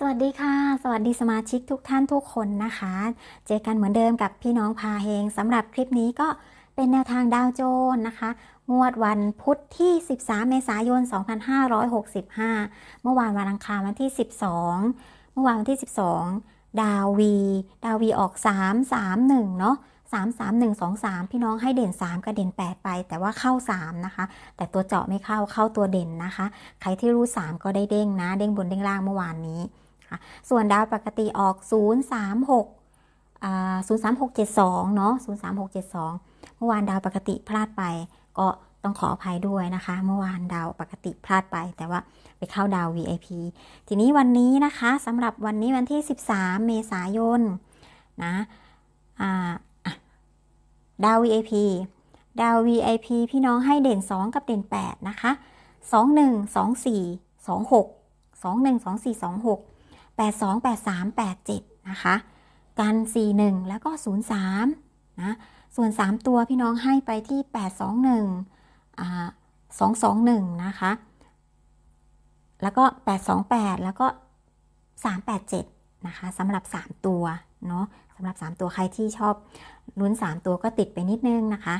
สวัสดีค่ะ สวัสดีสมาชิกทุกท่านทุกคนนะคะ เจอกันเหมือนเดิมกับพี่น้องพาเฮงสำหรับคลิปนี้ก็เป็นแนวทางดาวโจนส์นะคะ งวดวันพุธที่ 13 เมษายน 2565 เมื่อวานวันอังคารวันที่ 12 เมื่อวานวันที่ 12 ดาววี ดาววีออก 3 3 1 เนาะ3 3 1 2 3 พี่น้องให้เด่น 3กับเด่น 8 ไป แต่ว่าเข้า 3 นะคะ แต่ตัวเจาะไม่เข้าเข้าตัวเด่นนะคะ ใครที่รู้ 3 ก็ได้เด้งนะ เด้งบนเด้งล่างเมื่อวานนี้ คะส่วนดาวปกติออก 0 3 6อ่า0 3 6 7 2 เนาะ0 3 6 7 2 เมื่อวานดาวปกติพลาดไป ก็ต้องขออภัยด้วยนะคะ เมื่อวานดาวปกติพลาดไป แต่ว่าไปเข้าดาว VIP ทีนี้วันนี้นะคะสำหรับวันนี้วันที่ 13 เมษายนนะอ่าอะดาว VIP ดาว VIP พี่น้องให้เด่น 2 กับเด่น 8 นะคะ 2 1 2 4 2 6 8 2 8 3 8 7 นะคะ กัน 4 1 แล้วก็ 0 3 นะ ส่วน 3 ตัวพี่น้องให้ไปที่ 8 2 1อ่า2 2 1 นะคะ แล้วก็ 8 2 8 แล้วก็ 3 8 7 นะคะสำหรับ 3 ตัว เนาะสำหรับ 3 ตัวใครที่ชอบลุ้น 3 ตัวก็ติดไปนิดนึงนะคะ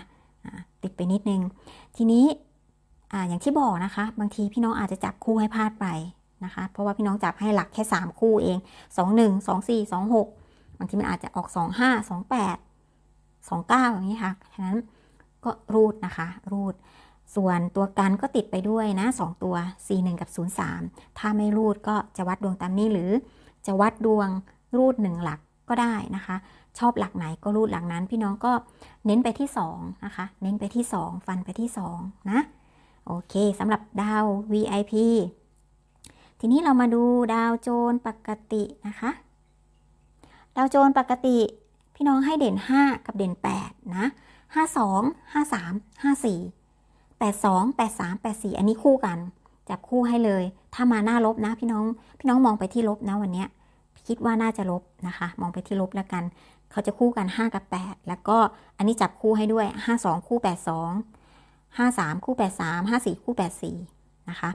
ติดไปนิดนึง ทีนี้ออย่างที่บอกนะคะ บางทีพี่น้องอาจจะจับคู่ให้พลาดไป นะคะ เพราะว่าพี่น้องจับให้หลักแค่ 3 คู่เอง 2 1 2 4 2 6บางทีมันอาจจะออก 2 5 2 8 2 9อย่างนี้ค่ะ ฉะนั้นก็รูดนะคะ รูด ส่วนตัวกันก็ติดไปด้วยนะ 2 ตัว 41 กับ 03 ถ้าไม่รูดก็จะวัดดวงตามนี้หรือจะวัดดวงรูด 1 หลักก็ได้นะคะ ชอบหลักไหนก็รูดหลักนั้น พี่น้องก็เน้นไปที่ 2 นะคะ เน้นไปที่ 2 ฟันไปที่ 2 นะ โอเคสำหรับดาว VIP ทีนี้เรามาดูดาวโจนปกตินะคะ ดาวโจนปกติ พี่น้องให้เด่น 5 กับเด่น 8 นะ 52 53 54 82 83 84 อันนี้คู่กัน จับคู่ให้เลย ถ้ามาหน้าลบนะ พี่น้อง พี่น้องมองไปที่ลบนะวันนี้คิดว่าน่าจะลบนะคะ มองไปที่ลบแล้วกัน เขาจะคู่กัน 5 กับ 8 แล้วก็อันนี้จับคู่ให้ด้วย 52 คู่ 82 53 คู่ 83 54 คู่ 84 นะคะ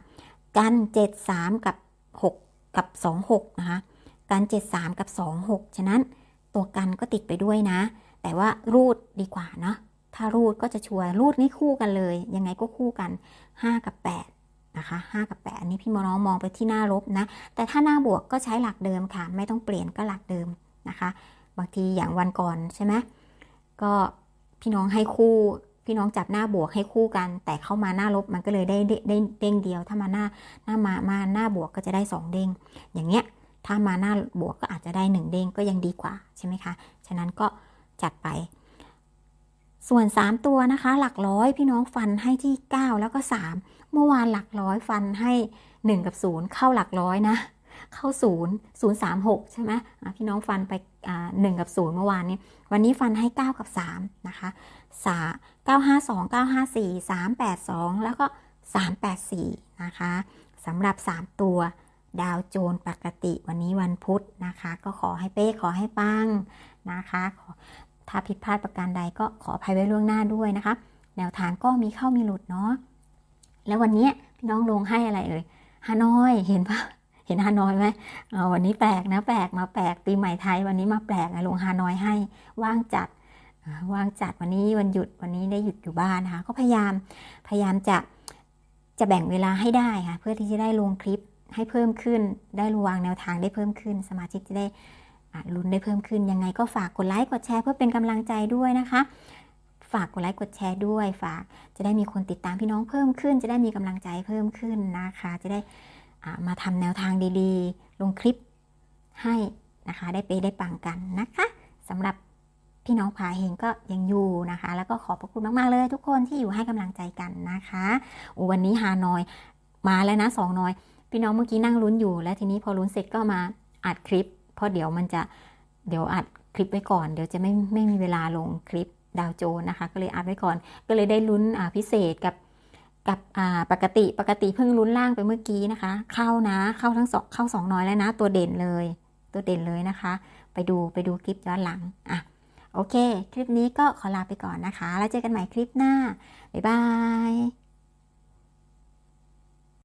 กัน 73 กับ 6 กับ 26 นะคะ กัน 73 กับ 26 ฉะนั้นตัวกันก็ติดไปด้วยนะ แต่ว่ารูดดีกว่าเนาะถ้ารูดก็จะชัวร์รูดนี่คู่กันเลย ยังไงก็คู่กัน 5 กับ 8 นะคะ 5 กับ 8 อันนี้พี่มน้องมองไปที่หน้าลบนะ แต่ถ้าหน้าบวกก็ใช้หลักเดิมค่ะ ไม่ต้องเปลี่ยนก็หลักเดิมนะคะ บางทีอย่างวันก่อนใช่ไหมก็พี่น้องให้คู่ พี่น้องจับหน้าบวกให้คู่กัน แต่เข้ามาหน้าลบมันก็เลยได้ได้เด้งเดียว ถ้ามาหน้าหน้ามามาหน้าบวกก็จะได้ 2 เด้ง อย่างเงี้ยถ้ามาหน้าบวกก็อาจจะได้ 1 เด้งก็ยังดีกว่าใช่ไหมคะฉะนั้นก็จัดไป ส่วน 3 ตัวนะคะ หลักร้อยพี่น้องฟันให้ที่ 9 แล้วก็ 3 เมื่อวานหลักร้อยฟันให้ 1 กับ 0 เข้าหลักร้อยนะ เข้า0 0 3 6ใช่ไหมพี่น้องฟันไปหนึ่งกับ0เมื่อวานนี้ วันนี้ฟันให้ 9 กับ3นะคะสา952 954 382แล้วก็384นะคะสำหรับ3ตัวดาวโจนปกติวันนี้วันพุธนะคะ ก็ขอให้เป๊ะขอให้ปังนะคะถ้าผิดพลาดประการใดก็ขออภัยไว้ล่วงหน้าด้วยนะคะ แนวทางก็มีเข้ามีหลุดเนาะแล้ววันนี้พี่น้องลงให้อะไรเอ่ยฮานอยเห็นปะ เห็นฮานอยไหมวันนี้แปลกนะแปลกมาแปลกปีใหม่ไทยวันนี้มาแปลกลงฮานอยให้ว่างจัดว่างจัดวันนี้วันหยุดวันนี้ได้หยุดอยู่บ้านนะคะก็พยายามพยายามจะจะแบ่งเวลาให้ได้ค่ะเพื่อที่จะได้ลงคลิปให้เพิ่มขึ้น ได้วางแนวทางได้เพิ่มขึ้น สมาชิกจะได้ลุ้นได้เพิ่มขึ้นยังไงก็ฝากกดไลค์กดแชร์เพื่อเป็นกำลังใจด้วยนะคะ ฝากกดไลค์กดแชร์ด้วย ฝากจะได้มีคนติดตามพี่น้องเพิ่มขึ้น จะได้มีกำลังใจเพิ่มขึ้นนะคะ จะได้ มาทำแนวทางดีๆ ลงคลิปให้นะคะ ได้ไปได้ปังกันนะคะสำหรับพี่น้องพาเฮงก็ยังอยู่นะคะ แล้วก็ขอบพระคุณมาก ๆ เลย ทุกคนที่อยู่ให้กำลังใจกันนะคะวันนี้ฮานอยมาแล้วนะสองน้อย พี่น้องเมื่อกี้นั่งลุ้นอยู่ แล้วทีนี้พอลุ้นเสร็จก็มาอัดคลิป เพราะเดี๋ยวมันจะเดี๋ยวอัดคลิปไว้ก่อน เดี๋ยวจะไม่ไม่มีเวลาลงคลิปดาวโจนนะคะ ก็เลยอัดไว้ก่อน ก็เลยได้ลุ้นพิเศษกับ กับปกติปกติเพิ่งลุ้นล่างไปเมื่อกี้นะคะ เข้านะเข้าทั้งสองเข้าสองน้อยแล้วนะ ตัวเด่นเลย ตัวเด่นเลยนะคะ ไปดูไปดูคลิปย้อนหลังอะโอเค คลิปนี้ก็ขอลาไปก่อนนะคะ แล้วเจอกันใหม่คลิปหน้า บ๊ายบาย